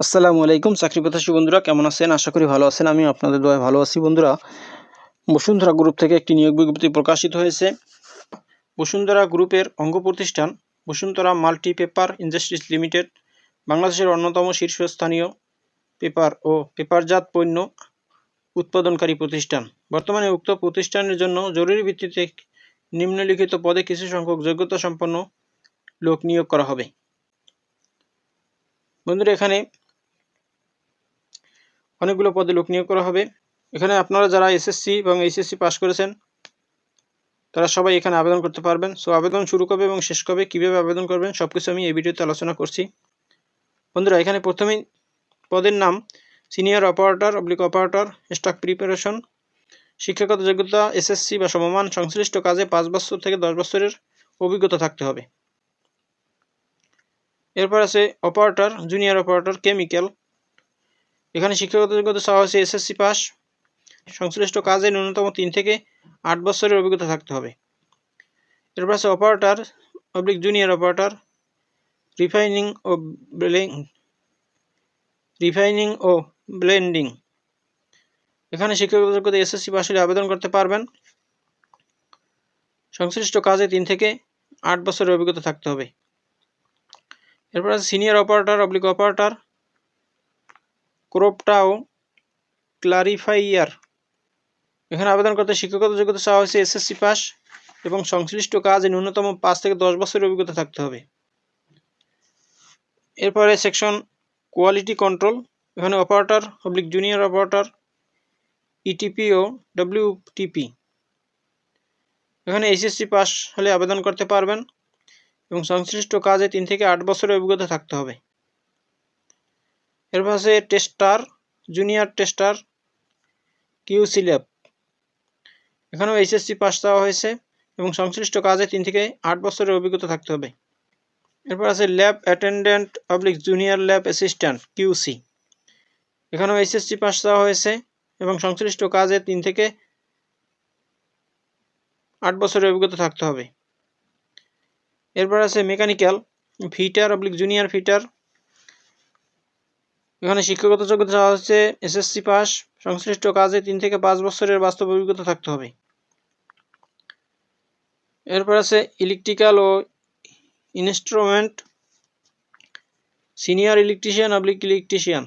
আসসালামু আলাইকুম, চাকরি প্রত্যাশী বন্ধুরা, কেমন আছেন? আশা করি ভালো আছেন আমি আপনাদের দোয়ায় ভালো আছি বন্ধুরা। বসুন্ধরা গ্রুপ থেকে একটি নিয়োগ বিজ্ঞপ্তি প্রকাশিত হয়েছে। বসুন্ধরা গ্রুপের অঙ্গ প্রতিষ্ঠান Bashundhara multi paper industries limited, বাংলাদেশের অন্যতম শীর্ষস্থানীয় পেপার ও পেপারজাত পণ্য উৎপাদনকারী প্রতিষ্ঠান। বর্তমানে উক্ত প্রতিষ্ঠানের জন্য জরুরি ভিত্তিতে নিম্নলিখিত পদে কিছু সংখ্যক যোগ্যতা সম্পন্ন লোক নিয়োগ করা হবে। বন্ধুরা, এখানে অনেকগুলো পদে লোক নিয়োগ করা হবে। এখানে আপনারা যারা এসএসসি এবং এইচএসসি পাস করেছেন, তারা সবাই এখানে আবেদন করতে পারবেন। সো আবেদন শুরু কবে এবং শেষ কবে, কীভাবে আবেদন করবেন সব কিছু আমি এই ভিডিওতে আলোচনা করছি। বন্ধুরা, এখানে প্রথমেই পদের নাম senior operator oblique operator stock preparation শিক্ষাগত যোগ্যতা এসএসসি বা সমমান, সংশ্লিষ্ট কাজে পাঁচ বছর থেকে দশ বছরের অভিজ্ঞতা থাকতে হবে। এরপর আছে অপারেটর জুনিয়র অপারেটর কেমিক্যাল এখানে শিক্ষাগত যোগ্যতা চাওয়া হয়েছে এসএসসি পাস সংশ্লিষ্ট কাজে ন্যূনতম তিন থেকে আট বছরের অভিজ্ঞতা থাকতে হবে। এরপর আছে operator oblique junior operator refining ও রিফাইনিং ও ব্লেন্ডিং এখানে শিক্ষাগত যোগ্যতা এসএসসি পাস হলে আবেদন করতে পারবেন। সংশ্লিষ্ট কাজে তিন থেকে আট বছরের অভিজ্ঞতা থাকতে হবে। এরপর আছে সিনিয়র অপারেটর অবলিক অপারেটর ক্রোপটাও ক্লারিফাইয়ার। এখানে আবেদন করতে শিক্ষাগত যোগ্যতা চাওয়া হয়েছে এসএসসি পাস এবং সংশ্লিষ্ট কাজে ন্যূনতম পাঁচ থেকে দশ বছরের অভিজ্ঞতা থাকতে হবে। এরপরে সেকশন কোয়ালিটি কন্ট্রোল এখানে operator public junior operator ETP ও ডব্লিউটিপি এখানে এইচএসসি পাস হলে আবেদন করতে পারবেন এবং সংশ্লিষ্ট কাজে তিন থেকে আট বছরের অভিজ্ঞতা থাকতে হবে। এরপর আছে tester junior tester QC lab এখানেও এইচএসসি পাস দেওয়া হয়েছে এবং সংশ্লিষ্ট কাজে তিন থেকে আট বছরের অভিজ্ঞতা থাকতে হবে। এরপর আছে lab attendant public junior lab assistant QC এখানেও এইচএসসি পাস দেওয়া হয়েছে এবং সংশ্লিষ্ট কাজে তিন থেকে আট বছরের অভিজ্ঞতা থাকতে হবে। এরপর আছে mechanical fitter oblique junior fitter এখানে শিক্ষাগত যোগ্যতা চাওয়া হচ্ছে এসএসসি পাস, সংশ্লিষ্ট কাজে তিন থেকে পাঁচ বছরের বাস্তব অভিজ্ঞতা থাকতে হবে। এরপর আছে ইলেকট্রিক্যাল ও instrument, senior electrician oblique electrician.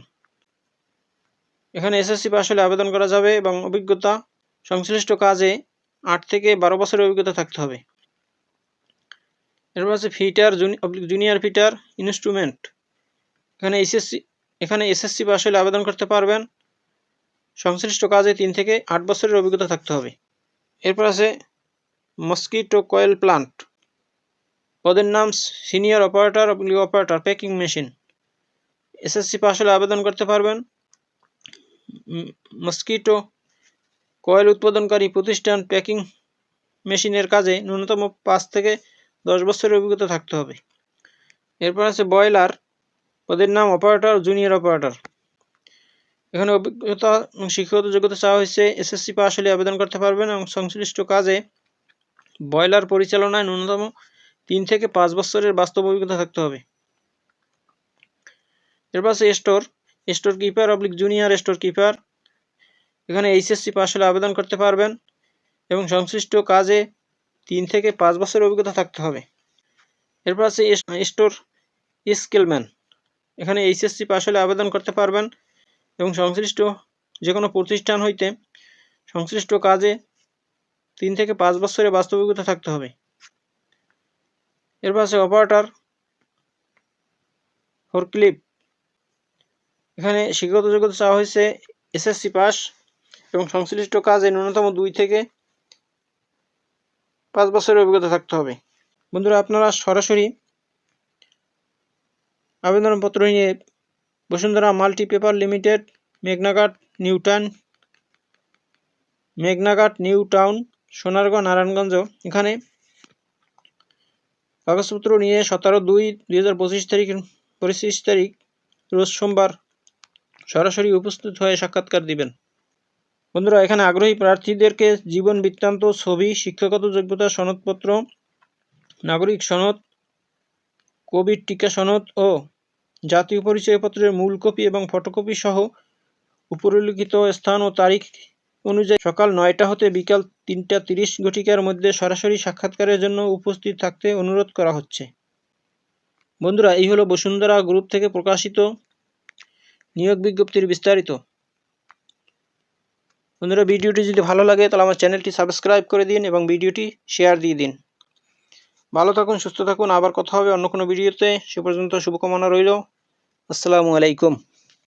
এখানে এসএসসি পাস হলে আবেদন করা যাবে এবং অভিজ্ঞতা, সংশ্লিষ্ট কাজে আট থেকে বারো বছরের অভিজ্ঞতা থাকতে হবে। এরপর আছে ফিটার জুনিয়র ফিটার, ইনস্ট্রুমেন্ট। এখানে এসএসসি এখানে এসএসসি পাস হলে আবেদন করতে পারবেন। সংশ্লিষ্ট কাজে তিন থেকে আট বছরের অভিজ্ঞতা থাকতে হবে। এরপর আছে মস্কিটো কয়েল প্লান্ট। পদের নাম senior operator operator, packing machine. SSC pass হলে আবেদন করতে পারবেন। মস্কিটো কয়েল উৎপাদনকারী প্রতিষ্ঠান প্যাকিং মেশিনের কাজে ন্যূনতম পাঁচ থেকে দশ বছরের অভিজ্ঞতা থাকতে হবে। এরপর আছে বয়লার। পদের নাম অপারেটর জুনিয়র অপারেটর এখানে অভিজ্ঞতা এবং শিক্ষাগত যোগ্যতা চাওয়া হয়েছে। এসএসসি পাস হলে আবেদন করতে পারবেন এবং সংশ্লিষ্ট কাজে বয়লার পরিচালনায় ন্যূনতম তিন থেকে পাঁচ বছরের বাস্তব অভিজ্ঞতা থাকতে হবে। এরপর আছে store store keeper oblique junior store keeper এখানে এইচএসসি পাস হলে আবেদন করতে পারবেন এবং সংশ্লিষ্ট কাজে তিন থেকে পাঁচ বছরের অভিজ্ঞতা থাকতে হবে। এরপর আছে স্টোর স্কিলম্যান এখানে এইচএসসি পাস হলে আবেদন করতে পারবেন এবং সংশ্লিষ্ট যে কোনো প্রতিষ্ঠান হইতে সংশ্লিষ্ট কাজে তিন থেকে পাঁচ বছরের বাস্তবিকতা থাকতে হবে। এরপর আছে অপারেটার ফোরক্লিপ এখানে শিক্ষাগত যোগ্যতা চাওয়া হয়েছে এসএসসি পাস এবং সংশ্লিষ্ট কাজে ন্যূনতম দুই থেকে পাঁচ বছরের অভিজ্ঞতা থাকতে হবে। বন্ধুরা, আপনারা সরাসরি আবেদনপত্র নিয়ে Bashundhara multi paper limited, মেঘনাঘাট New Town, মেঘনাঘাট new town Sonargaon, Narayanganj. এখানে কাগজপত্র নিয়ে সতেরো দুই দুই হাজার পঁচিশ তারিখ পঁচিশ তারিখ, রোজ সোমবার সরাসরি উপস্থিত হয়ে সাক্ষাৎকার দিবেন। বন্ধুরা, এখানে আগ্রহী প্রার্থীদেরকে জীবন বৃত্তান্ত, ছবি, শিক্ষাগত যোগ্যতা সনদপত্র, নাগরিক সনদ, কোভিড টিকা সনদ ও জাতীয় পরিচয়পত্রের মূল কপি এবং ফটোকপি সহ উপরিলিখিত স্থান ও তারিখ অনুযায়ী সকাল নয়টা হতে বিকাল তিনটা তিরিশ ঘটিকার মধ্যে সরাসরি সাক্ষাৎকারের জন্য উপস্থিত থাকতে অনুরোধ করা হচ্ছে। বন্ধুরা, এই হলো বসুন্ধরা গ্রুপ থেকে প্রকাশিত নিয়োগ বিজ্ঞপ্তির বিস্তারিত। বন্ধুরা, ভিডিওটি যদি ভালো লাগে, তাহলে আমার চ্যানেলটি সাবস্ক্রাইব করে দিন এবং ভিডিওটি শেয়ার দিয়ে দিন। ভালো থাকুন, সুস্থ থাকুন, আবার কথা হবে অন্য কোনো ভিডিওতে। সে পর্যন্ত শুভকামনা রইল। আসসালামু আলাইকুম।